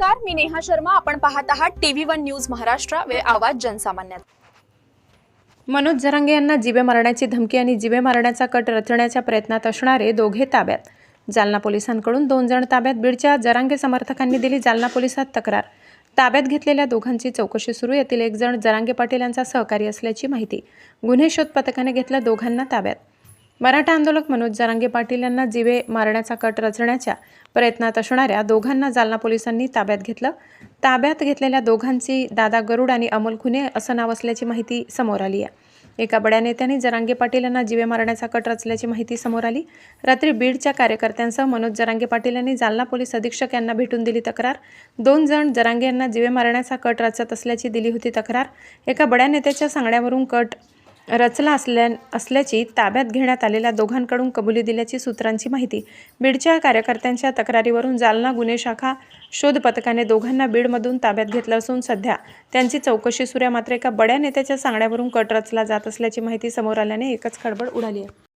नमस्कार मी नेहा शर्मा. आपण पाहत आहात टीव्ही वन न्यूज महाराष्ट्र वे आवाज जनसामान्यात. मनोज जरांगे यांना जिबे मारण्याची धमकी आणि जिबे मारण्याचा कट रचण्याच्या प्रयत्नात असणारे दोघे ताब्यात. जालना पोलिसांकडून दोन जण ताब्यात बीडच्या जरांगे समर्थकांनी दिली जालना पोलिसात तक्रार. ताब्यात घेतलेल्या दोघांची चौकशी सुरू यातील एक जण जरांगे पाटील यांचा सहकारी असल्याची माहिती. गुन्हे शोध पथकाने घेतला दोघांना ताब्यात. मराठा आंदोलक मनोज जरांगे पाटील यांना जिवे मारण्याचा कट रचण्याच्या प्रयत्नात असणाऱ्या दोघांना जालना पोलिसांनी ताब्यात घेतलं. ताब्यात घेतलेल्या दोघांची दादा गरुड आणि अमोल खुने असं नाव असल्याची माहिती समोर आली आहे. एका बड्या नेत्याने जरांगे पाटील यांना जिवे मारण्याचा कट रचल्याची माहिती समोर आली. रात्री बीडच्या कार्यकर्त्यांसह मनोज जरांगे पाटील यांनी जालना पोलीस अधीक्षक यांना भेटून दिली तक्रार. दोन जण जरांगे यांना जिवे मारण्याचा कट रचत असल्याची दिली होती तक्रार. एका बड्या नेत्याच्या सांगण्यावरून कट रचला असल्या असल्याची ताब्यात घेण्यात आलेल्या दोघांकडून कबुली दिल्याची सूत्रांची माहिती. बीडच्या कार्यकर्त्यांच्या तक्रारीवरून जालना गुन्हे शाखा शोध पथकाने दोघांना बीडमधून ताब्यात घेतलं असून सध्या त्यांची चौकशी सुरू मात्र एका बड्या नेत्याच्या सांगण्यावरून कट रचला जात असल्याची माहिती समोर आल्याने एकच खळबळ उडाली आहे.